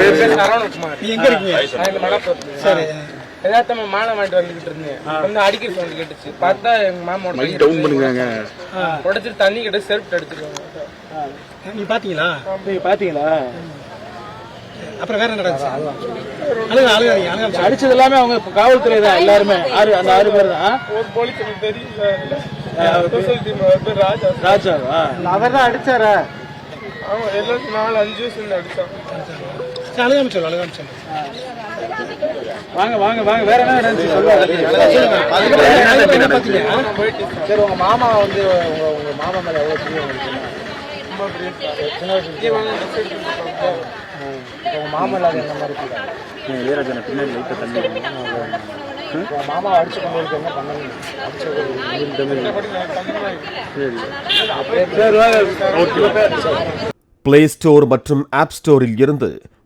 பேர் சரவணகுமார் நீ எங்க இருக்கீங்க நான் இந்த மலப்பூர் சரி. எதார்த்தமா மாலை வாங்கிட்டு வந்துகிட்டு இருந்தேன். வந்து அடிக்கிற சவுண்ட் கேட்டுச்சு. பார்த்தா எங்க மாமாவோட பையன் டவுன் பண்ணுங்க உடைச்சிட்டு தண்ணி கிட்ட செருப்பு அடிச்சிருக்காங்க நீ பாத்தீங்களா? நீங்க பாத்தீங்களா? அப்புறம் வேற என்ன நடந்துச்சு? அழுக அழுகாதீங்க அழுக அடிச்சது எல்லாமே அவங்க காவல்துறை தான். எல்லாருமே. ஆறு அந்த ஆறு பேர் தான். ஒரு போலீஸ் தெரியல பேர் ராஜா. ராஜாவா? அவர் தான் அடிச்சாரா? அவன் எல்லாம் நாலு அஞ்சு வருஷம் அடிச்சான் அழுகாம சொல்லு அழுகாம சொல்லு வாங்க வாங்க வாங்க வேற என்ன சரி உங்க மாமா வந்து உங்க உங்க மாமா மேல எவ்வளவு. உங்க மாமா இல்லாத என்ன மாதிரி வீரஜன பின்னாடி லைட்டை தண்ணி மாமா அடிச்சு கொண்டு என்ன பண்ணீங்க பிளே ஸ்டோர் மற்றும் ஆப் ஸ்டோரில் இருந்து